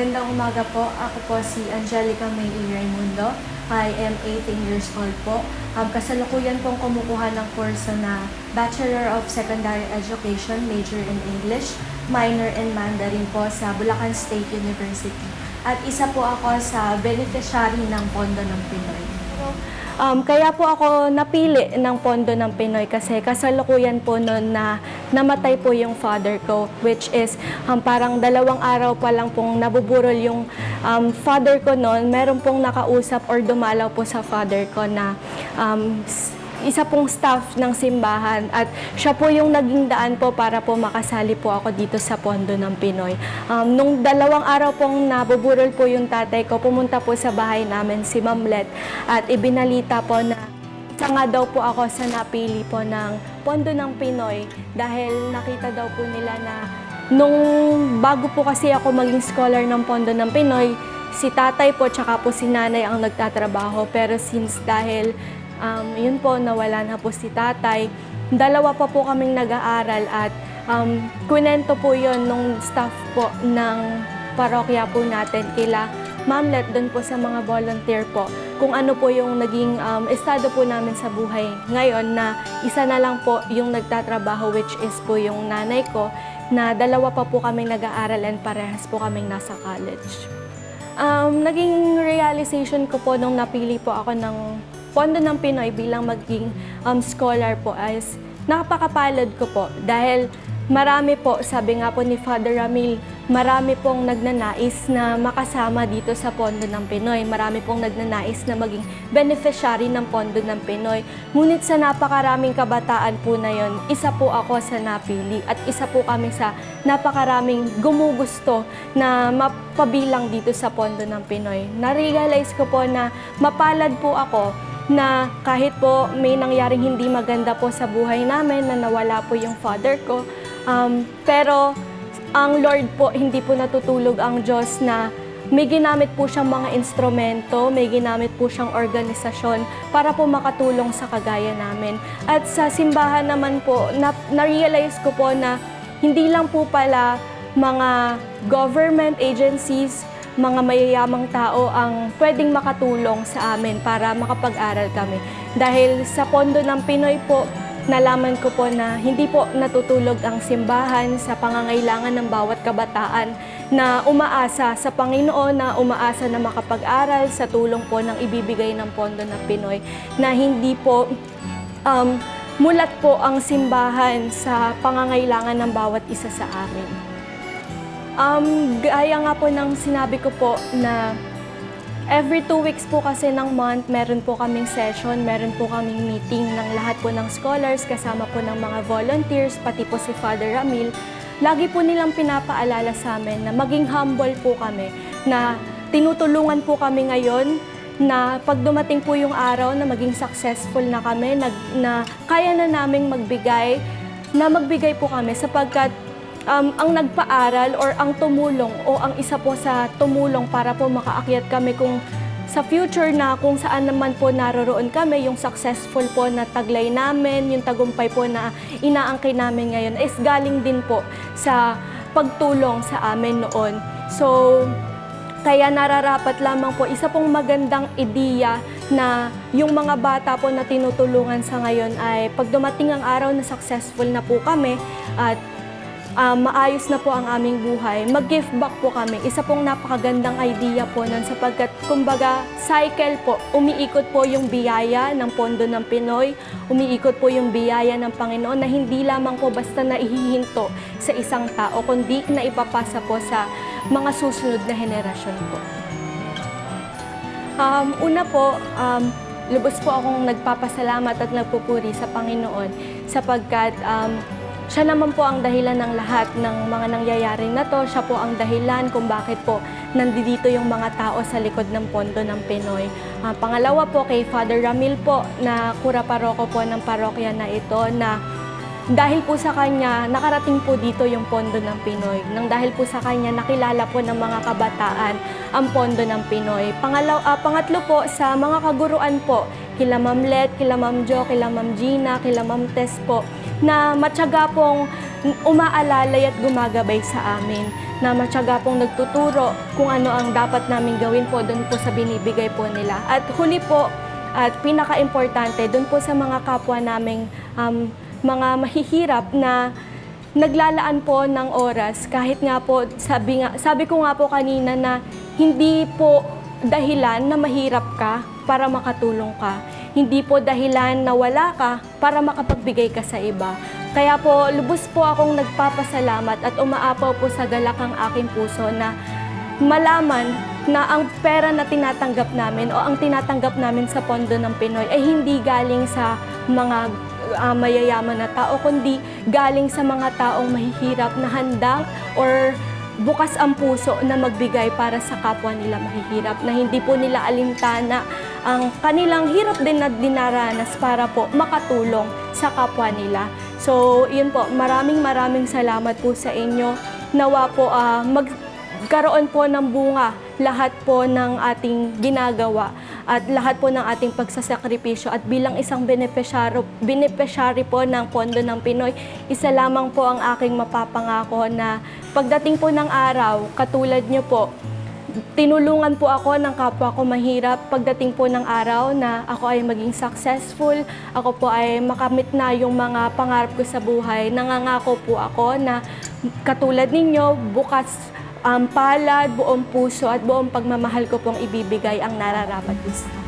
magandang umaga po. Ako po si Angelica May. Raimundo. I am 18 years old po. Um, kasalukuyan pong kumukuha ng kurso na Bachelor of Secondary Education, major in English, minor in Mandarin po sa Bulacan State University. At isa po ako sa beneficiary ng Pondo ng Pinoy. Um, kaya po ako napili ng Pondo ng Pinoy kasi kasalukuyan po noon na namatay po yung father ko which is um, parang dalawang araw pa lang pong nabuburol yung um, father ko noon. Meron pong nakausap or dumalaw po sa father ko na um, isa pong staff ng simbahan at siya po yung naging daan po para po makasali po ako dito sa Pondo ng Pinoy. Um, nung dalawang araw pong nabuburol po yung tatay ko, pumunta po sa bahay namin si Mamlet at ibinalita po na isa nga daw po ako sa napili po ng Pondo ng Pinoy dahil nakita daw po nila na nung bago po kasi ako maging scholar ng Pondo ng Pinoy, si tatay po tsaka po si nanay ang nagtatrabaho pero since dahil um, yun po nawala na po si tatay, dalawa pa po kaming nag-aaral at um, kunento po yon nung staff po ng parokya po natin kila Mamlet doon po sa mga volunteer po kung ano po yung naging um, estado po namin sa buhay ngayon na isa na lang po yung nagtatrabaho which is po yung nanay ko na dalawa pa po kaming nag-aaral and parehas po kaming nasa college. Um, naging realization ko po nung napili po ako ng Pondo ng Pinoy bilang maging um, scholar po is napakapalad ko po dahil marami po, sabi nga po ni Father Ramil, marami pong nagnanais na makasama dito sa Pondo ng Pinoy. Marami pong nagnanais na maging beneficiary ng Pondo ng Pinoy. Ngunit sa napakaraming kabataan po na yon, isa po ako sa napili at isa po kami sa napakaraming gumugusto na mapabilang dito sa Pondo ng Pinoy. Na-realize ko po na mapalad po ako na kahit po may nangyaring hindi maganda po sa buhay namin na nawala po yung father ko, um, pero ang Lord po, hindi po natutulog ang Diyos na may ginamit po siyang mga instrumento, may ginamit po siyang organisasyon para po makatulong sa kagaya namin. At sa simbahan naman po, na, na-realize ko po na hindi lang po pala mga government agencies, mga mayayamang tao ang pwedeng makatulong sa amin para makapag-aral kami. Dahil sa pondo ng Pinoy po, nalaman ko po na hindi po natutulog ang simbahan sa pangangailangan ng bawat kabataan na umaasa sa Panginoon, na umaasa na makapag-aral sa tulong po ng ibibigay ng pondo ng Pinoy, na hindi po um, mulat po ang simbahan sa pangangailangan ng bawat isa sa amin. Um, gaya nga po ng sinabi ko po na every two weeks po kasi ng month, meron po kaming session, meron po kaming meeting ng lahat po ng scholars, kasama po ng mga volunteers, pati po si Father Ramil. Lagi po nilang pinapaalala sa amin na maging humble po kami, na tinutulungan po kami ngayon na pag dumating po yung araw na maging successful na kami, nag, na kaya na naming magbigay, na magbigay po kami sapagkat um, ang nagpaaral or ang tumulong o ang isa po sa tumulong para po makaakyat kami kung sa future na kung saan naman po naroroon kami, yung successful po na taglay namin, yung tagumpay po na inaangkay namin ngayon is galing din po sa pagtulong sa amin noon. So, kaya nararapat lamang po isa pong magandang ideya na yung mga bata po na tinutulungan sa ngayon ay pag dumating ang araw na successful na po kami at ah, maayos na po ang aming buhay, mag-give back po kami. Isa pong napakagandang idea po nun sapagkat kumbaga cycle po, umiikot po yung biyaya ng Pondo ng Pinoy, umiikot po yung biyaya ng Panginoon na hindi lamang po basta naihihinto sa isang tao, kundi na ipapasa po sa mga susunod na henerasyon po. Um, una po, um, lubos po akong nagpapasalamat at nagpupuri sa Panginoon sapagkat um, siya naman po ang dahilan ng lahat ng mga nangyayari na to. Siya po ang dahilan kung bakit po nandito yung mga tao sa likod ng pondo ng Pinoy. Ah, pangalawa po kay Father Ramil po na kura paroko po ng parokya na ito na dahil po sa kanya, nakarating po dito yung Pondo ng Pinoy. Nang dahil po sa kanya, nakilala po ng mga kabataan ang Pondo ng Pinoy. Pangalaw, ah, pangatlo po, sa mga kaguruan po, kila Ma'am Let, kila Ma'am Jo, kila Ma'am Gina, kila Ma'am Tess po, na matyaga pong umaalalay at gumagabay sa amin. na matyaga pong nagtuturo kung ano ang dapat namin gawin po doon po sa binibigay po nila. At huli po, at pinaka-importante, doon po sa mga kapwa naming um, mga mahihirap na naglalaan po ng oras kahit nga po sabi nga sabi ko nga po kanina na hindi po dahilan na mahirap ka para makatulong ka. Hindi po dahilan na wala ka para makapagbigay ka sa iba. Kaya po lubos po akong nagpapasalamat at umaapaw po sa galak ang aking puso na malaman na ang pera na tinatanggap namin o ang tinatanggap namin sa Pondo ng Pinoy ay hindi galing sa mga ah, mayayaman na tao, kundi galing sa mga taong mahihirap na handang or bukas ang puso na magbigay para sa kapwa nila mahihirap, na hindi po nila alintana ang kanilang hirap din na dinaranas para po makatulong sa kapwa nila. So, yun po, maraming maraming salamat po sa inyo. Nawa po ah, magkaroon po ng bunga lahat po ng ating ginagawa at lahat po ng ating pagsasakripisyo at bilang isang beneficiary, beneficiary po ng Pondo ng Pinoy, isa lamang po ang aking mapapangako na pagdating po ng araw, katulad nyo po, tinulungan po ako ng kapwa ko mahirap pagdating po ng araw na ako ay maging successful, ako po ay makamit na yung mga pangarap ko sa buhay. Nangangako po ako na katulad ninyo, bukas um, palad, buong puso at buong pagmamahal ko pong ibibigay ang nararapat ko sa